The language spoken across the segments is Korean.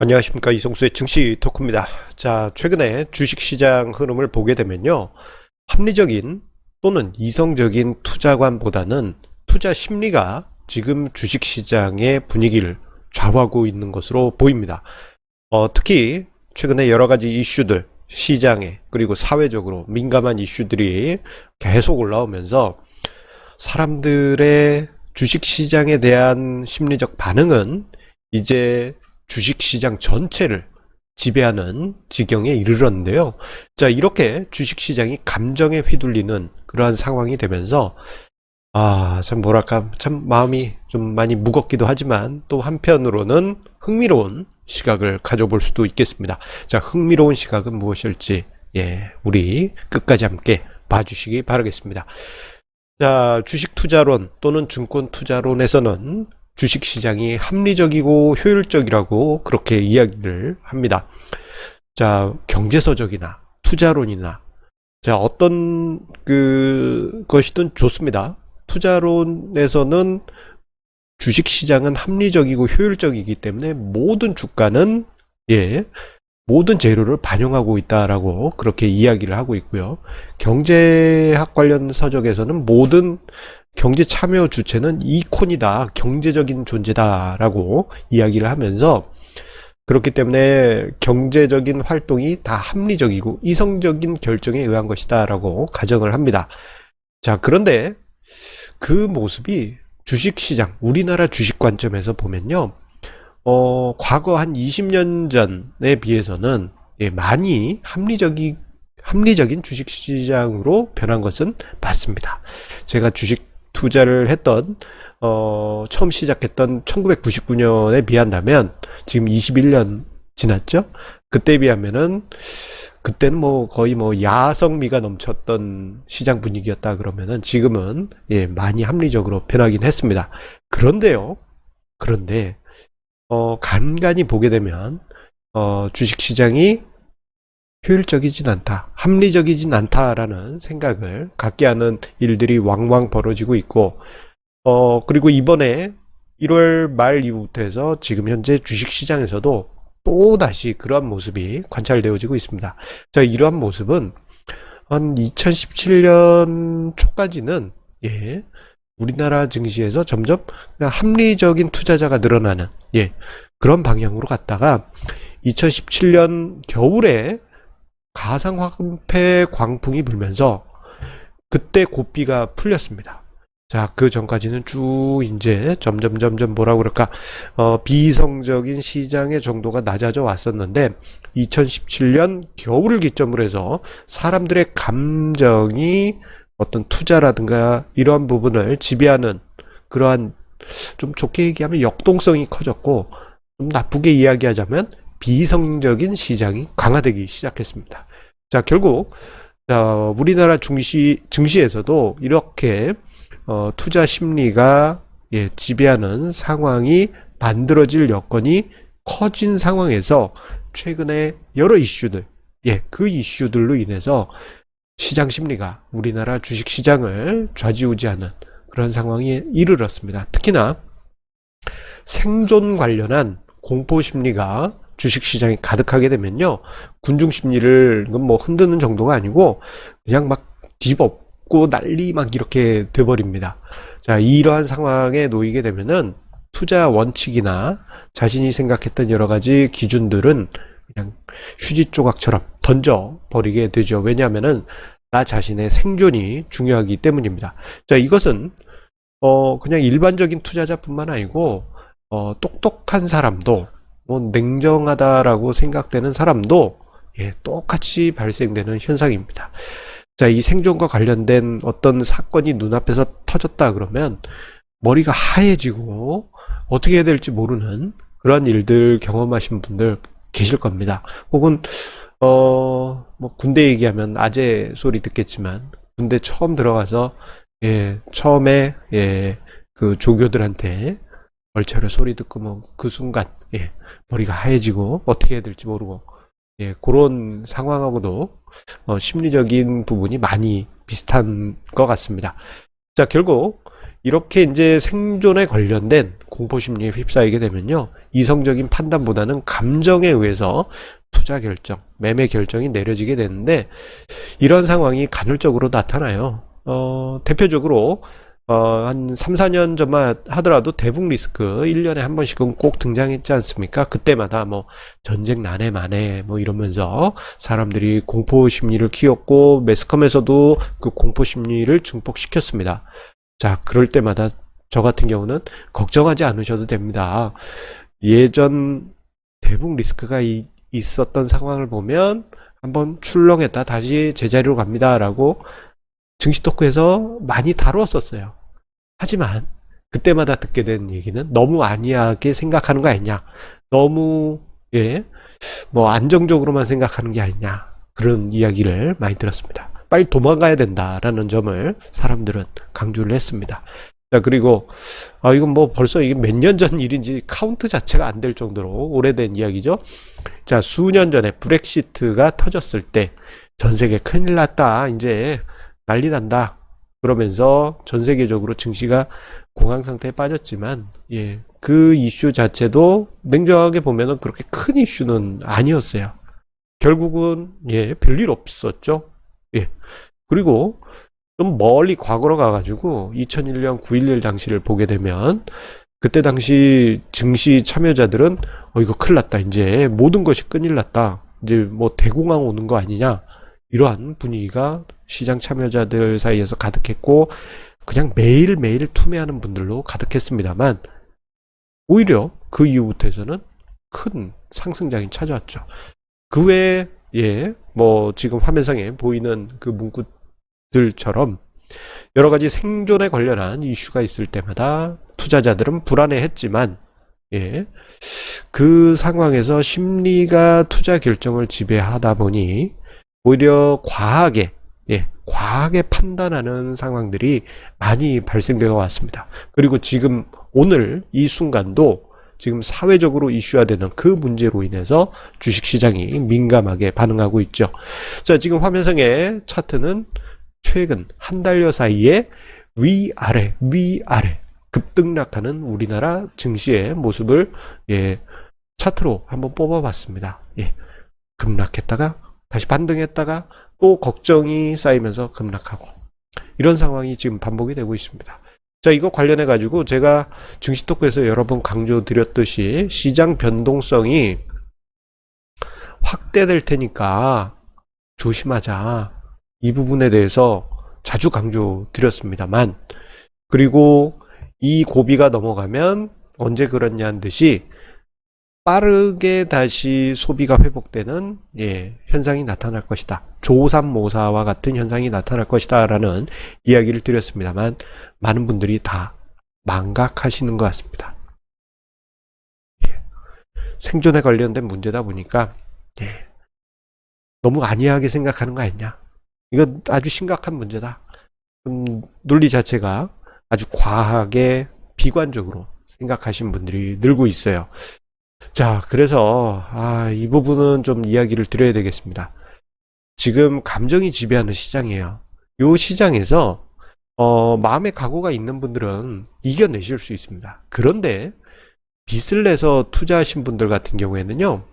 안녕하십니까 이성수의 증시 토크입니다. 자 최근에 주식시장 흐름을 보게 되면요 합리적인 또는 이성적인 투자관보다는 투자 심리가 지금 주식시장의 분위기를 좌우하고 있는 것으로 보입니다. 어, 특히 최근에 여러 가지 이슈들 시장에 그리고 사회적으로 민감한 이슈들이 계속 올라오면서 사람들의 주식시장에 대한 심리적 반응은 이제 주식시장 전체를 지배하는 지경에 이르렀는데요. 자, 이렇게 주식시장이 감정에 휘둘리는 그러한 상황이 되면서, 아, 참, 뭐랄까, 참, 마음이 좀 많이 무겁기도 하지만, 또 한편으로는 흥미로운 시각을 가져볼 수도 있겠습니다. 자, 흥미로운 시각은 무엇일지, 예, 우리 끝까지 함께 봐주시기 바라겠습니다. 자, 주식 투자론 또는 증권 투자론에서는 주식 시장이 합리적이고 효율적이라고 그렇게 이야기를 합니다. 자, 경제서적이나 투자론이나 자, 어떤 그 것이든 좋습니다. 투자론에서는 주식 시장은 합리적이고 효율적이기 때문에 모든 주가는 예, 모든 재료를 반영하고 있다라고 그렇게 이야기를 하고 있고요. 경제학 관련 서적에서는 모든 경제 참여 주체는 이콘이다, 경제적인 존재다라고 이야기를 하면서 그렇기 때문에 경제적인 활동이 다 합리적이고 이성적인 결정에 의한 것이다라고 가정을 합니다. 자, 그런데 그 모습이 주식시장, 우리나라 주식 관점에서 보면요. 어, 과거 한 20년 전에 비해서는 예, 많이 합리적이, 합리적인 주식시장으로 변한 것은 맞습니다. 제가 주식 투자를 했던 어, 처음 시작했던 1999년에 비한다면 지금 21년 지났죠? 그때 비하면은 그때는 뭐 거의 뭐 야성미가 넘쳤던 시장 분위기였다 그러면은 지금은 예, 많이 합리적으로 변하긴 했습니다. 그런데요. 그런데 어, 간간히 보게 되면 어, 주식 시장이 효율적이진 않다, 합리적이진 않다라는 생각을 갖게 하는 일들이 왕왕 벌어지고 있고, 어, 그리고 이번에 1월 말 이후부터 해서 지금 현재 주식 시장에서도 또 다시 그러한 모습이 관찰되어지고 있습니다. 자, 이러한 모습은 한 2017년 초까지는 예, 우리나라 증시에서 점점 합리적인 투자자가 늘어나는 예, 그런 방향으로 갔다가 2017년 겨울에 가상 화폐 광풍이 불면서 그때 고삐가 풀렸습니다. 자, 그 전까지는 쭉 이제 점점 점점 뭐라 그럴까, 어, 비이성적인 시장의 정도가 낮아져 왔었는데, 2017년 겨울을 기점으로 해서 사람들의 감정이 어떤 투자라든가 이러한 부분을 지배하는 그러한 좀 좋게 얘기하면 역동성이 커졌고, 좀 나쁘게 이야기하자면 비이성적인 시장이 강화되기 시작했습니다. 자, 결국 어, 우리나라 증시 증시에서도 이렇게 어, 투자 심리가 예, 지배하는 상황이 만들어질 여건이 커진 상황에서 최근에 여러 이슈들, 예, 그 이슈들로 인해서 시장 심리가 우리나라 주식 시장을 좌지우지하는 그런 상황에 이르렀습니다. 특히나 생존 관련한 공포 심리가 주식 시장이 가득하게 되면요. 군중 심리를 뭐 흔드는 정도가 아니고 그냥 막 뒤집고 난리 막 이렇게 돼 버립니다. 자, 이러한 상황에 놓이게 되면은 투자 원칙이나 자신이 생각했던 여러 가지 기준들은 그냥 휴지 조각처럼 던져 버리게 되죠. 왜냐하면은 나 자신의 생존이 중요하기 때문입니다. 자, 이것은 어 그냥 일반적인 투자자뿐만 아니고 어 똑똑한 사람도 뭐 냉정하다라고 생각되는 사람도 예, 똑같이 발생되는 현상입니다. 자, 이 생존과 관련된 어떤 사건이 눈앞에서 터졌다 그러면 머리가 하얘지고 어떻게 해야 될지 모르는 그러한 일들 경험하신 분들 계실 겁니다. 혹은 어, 뭐 군대 얘기하면 아재 소리 듣겠지만 군대 처음 들어가서 예, 처음에 예, 그 조교들한테 얼차려 소리 듣고 뭐 그 순간 예, 머리가 하얘지고 어떻게 해야 될지 모르고 예, 그런 상황하고도 어, 심리적인 부분이 많이 비슷한 것 같습니다. 자, 결국 이렇게 이제 생존에 관련된 공포 심리에 휩싸이게 되면요. 이성적인 판단보다는 감정에 의해서 투자 결정, 매매 결정이 내려지게 되는데 이런 상황이 간헐적으로 나타나요. 어, 대표적으로 어, 한 3, 4년 전만 하더라도 대북 리스크 1년에 한 번씩은 꼭 등장했지 않습니까? 그때마다 뭐 전쟁 난해 만에 뭐 이러면서 사람들이 공포 심리를 키웠고 매스컴에서도 그 공포 심리를 증폭시켰습니다. 자, 그럴 때마다 저 같은 경우는 걱정하지 않으셔도 됩니다. 예전 대북 리스크가 이- 있었던 상황을 보면 한번 출렁했다 다시 제자리로 갑니다라고 증시 토크에서 많이 다루었었어요. 하지만 그때마다 듣게 된 얘기는 너무 안이하게 생각하는 거 아니냐. 너무 예, 뭐 안정적으로만 생각하는 게 아니냐. 그런 이야기를 많이 들었습니다. 빨리 도망가야 된다라는 점을 사람들은 강조를 했습니다. 자, 그리고 아 이건 뭐 벌써 이게 몇 년 전 일인지 카운트 자체가 안 될 정도로 오래된 이야기죠. 자, 수년 전에 브렉시트가 터졌을 때 전 세계 큰일 났다. 이제 난리 난다. 그러면서 전 세계적으로 증시가 공황 상태에 빠졌지만, 예, 그 이슈 자체도 냉정하게 보면은 그렇게 큰 이슈는 아니었어요. 결국은, 예, 별일 없었죠. 예. 그리고 좀 멀리 과거로 가가지고 2001년 9.11 당시를 보게 되면 그때 당시 증시 참여자들은 어, 이거 큰일 났다. 이제 모든 것이 큰일 났다. 이제 뭐 대공황 오는 거 아니냐. 이러한 분위기가 시장 참여자들 사이에서 가득했고 그냥 매일매일 투매하는 분들로 가득했습니다만 오히려 그 이후부터에서는 큰 상승장이 찾아왔죠. 그 외에 예, 뭐 지금 화면상에 보이는 그 문구들처럼 여러 가지 생존에 관련한 이슈가 있을 때마다 투자자들은 불안해했지만 예, 그 상황에서 심리가 투자 결정을 지배하다 보니 오히려 과하게 예, 과하게 판단하는 상황들이 많이 발생되어 왔습니다. 그리고 지금 오늘 이 순간도 지금 사회적으로 이슈화되는 그 문제로 인해서 주식시장이 민감하게 반응하고 있죠. 자, 지금 화면상의 차트는 최근 한 달여 사이에 위아래, 위아래 급등락하는 우리나라 증시의 모습을 예, 차트로 한번 뽑아봤습니다. 예, 급락했다가 다시 반등했다가 또 걱정이 쌓이면서 급락하고 이런 상황이 지금 반복이 되고 있습니다. 자, 이거 관련해 가지고 제가 증시 토크에서 여러 번 강조 드렸듯이 시장 변동성이 확대될 테니까 조심하자. 이 부분에 대해서 자주 강조 드렸습니다만 그리고 이 고비가 넘어가면 언제 그렇냐는 듯이 빠르게 다시 소비가 회복되는 예, 현상이 나타날 것이다. 조삼모사와 같은 현상이 나타날 것이다라는 이야기를 드렸습니다만 많은 분들이 다 망각하시는 것 같습니다. 예. 생존에 관련된 문제다 보니까 예. 너무 안이하게 생각하는 거 아니냐. 이거 아주 심각한 문제다. 음, 논리 자체가 아주 과하게 비관적으로 생각하시는 분들이 늘고 있어요. 자, 그래서 아, 이 부분은 좀 이야기를 드려야 되겠습니다. 지금 감정이 지배하는 시장이에요. 요 시장에서 어, 마음의 각오가 있는 분들은 이겨내실 수 있습니다. 그런데 빚을 내서 투자하신 분들 같은 경우에는요.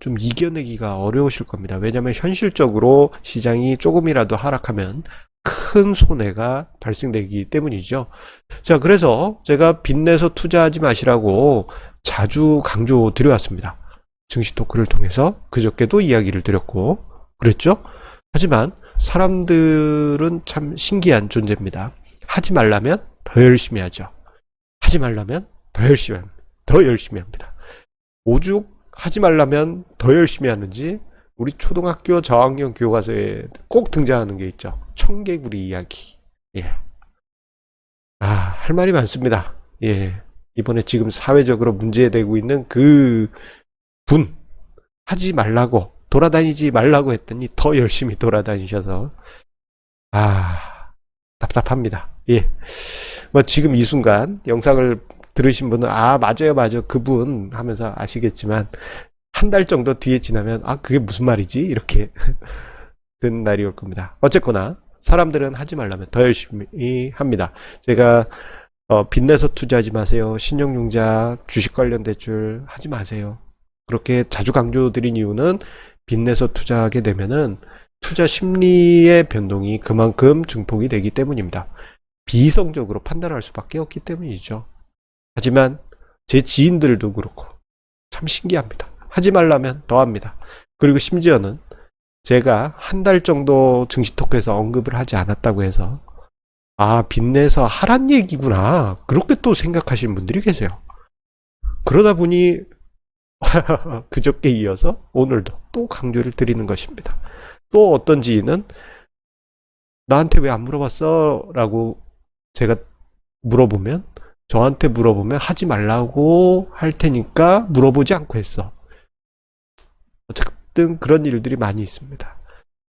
좀 이겨내기가 어려우실 겁니다. 왜냐하면 현실적으로 시장이 조금이라도 하락하면 큰 손해가 발생되기 때문이죠. 자, 그래서 제가 빚내서 투자하지 마시라고 자주 강조 드려왔습니다. 증시 토크를 통해서 그저께도 이야기를 드렸고 그랬죠. 하지만 사람들은 참 신기한 존재입니다. 하지 말라면 더 열심히 하죠. 하지 말라면 더 열심히 합니다. 더 열심히 합니다. 오죽 하지 말라면 더 열심히 하는지 우리 초등학교 저학년 교과서에 꼭 등장하는 게 있죠. 청개구리 이야기. 예. 아, 할 말이 많습니다. 예. 이번에 지금 사회적으로 문제되고 있는 그 분 하지 말라고 돌아다니지 말라고 했더니 더 열심히 돌아다니셔서 아 답답합니다. 예. 뭐 지금 이 순간 영상을 들으신 분은 아 맞아요 맞아요 그분 하면서 아시겠지만 한 달 정도 뒤에 지나면 아 그게 무슨 말이지 이렇게 든 날이 올 겁니다. 어쨌거나 사람들은 하지 말라면 더 열심히 합니다. 제가 어, 빚내서 투자하지 마세요. 신용융자, 주식 관련 대출 하지 마세요. 그렇게 자주 강조드린 이유는 빚내서 투자하게 되면은 투자 심리의 변동이 그만큼 증폭이 되기 때문입니다. 비이성적으로 판단할 수밖에 없기 때문이죠. 하지만 제 지인들도 그렇고 참 신기합니다. 하지 말라면 더 합니다. 그리고 심지어는 제가 한 달 정도 증시 토크에서 언급을 하지 않았다고 해서 아 빚내서 하란 얘기구나 그렇게 또 생각하시는 분들이 계세요. 그러다 보니 그저께 이어서 오늘도 또 강조를 드리는 것입니다. 또 어떤 지인은 나한테 왜 안 물어봤어? 라고 제가 물어보면 저한테 물어보면 하지 말라고 할 테니까 물어보지 않고 했어. 어쨌든 그런 일들이 많이 있습니다.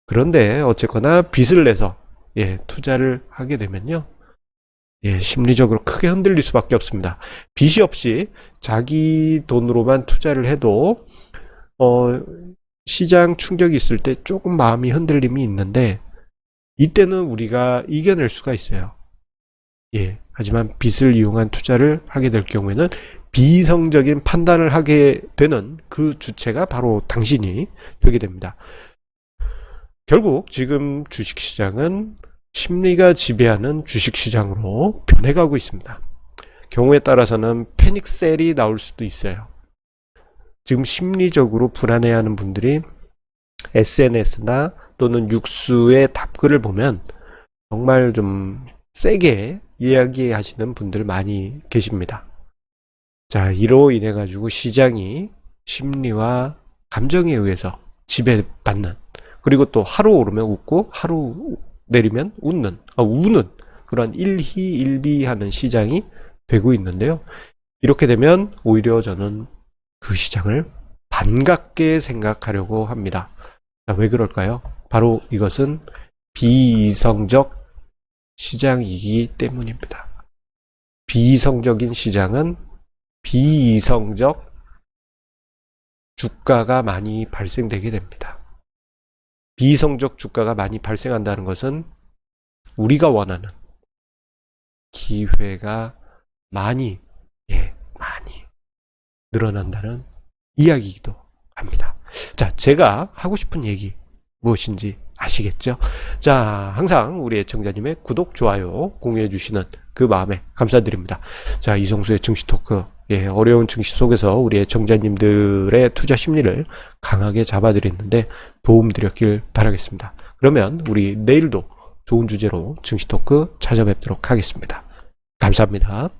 그런데 어쨌거나 빚을 내서 예, 투자를 하게 되면요. 예, 심리적으로 크게 흔들릴 수밖에 없습니다. 빚이 없이 자기 돈으로만 투자를 해도 어, 시장 충격이 있을 때 조금 마음이 흔들림이 있는데 이때는 우리가 이겨낼 수가 있어요. 예. 하지만 빚을 이용한 투자를 하게 될 경우에는 비이성적인 판단을 하게 되는 그 주체가 바로 당신이 되게 됩니다. 결국 지금 주식시장은 심리가 지배하는 주식시장으로 변해가고 있습니다. 경우에 따라서는 패닉셀이 나올 수도 있어요. 지금 심리적으로 불안해하는 분들이 SNS나 또는 육수의 답글을 보면 정말 좀 세게 이야기하시는 분들 많이 계십니다. 자, 이로 인해 가지고 시장이 심리와 감정에 의해서 지배받는 그리고 또 하루 오르면 웃고 하루 내리면 웃는 아, 우는 그런 일희일비하는 시장이 되고 있는데요. 이렇게 되면 오히려 저는 그 시장을 반갑게 생각하려고 합니다. 자, 왜 그럴까요? 바로 이것은 비이성적 시장이기 때문입니다. 비이성적인 시장은 비이성적 주가가 많이 발생되게 됩니다. 비이성적 주가가 많이 발생한다는 것은 우리가 원하는 기회가 많이, 예, 많이 늘어난다는 이야기이기도 합니다. 자, 제가 하고 싶은 얘기 무엇인지 아시겠죠? 자, 항상 우리 애청자님의 구독, 좋아요, 공유해 주시는 그 마음에 감사드립니다. 자, 이성수의 증시 토크. 예, 어려운 증시 속에서 우리 애청자님들의 투자 심리를 강하게 잡아드렸는데 도움 드렸길 바라겠습니다. 그러면 우리 내일도 좋은 주제로 증시 토크 찾아뵙도록 하겠습니다. 감사합니다.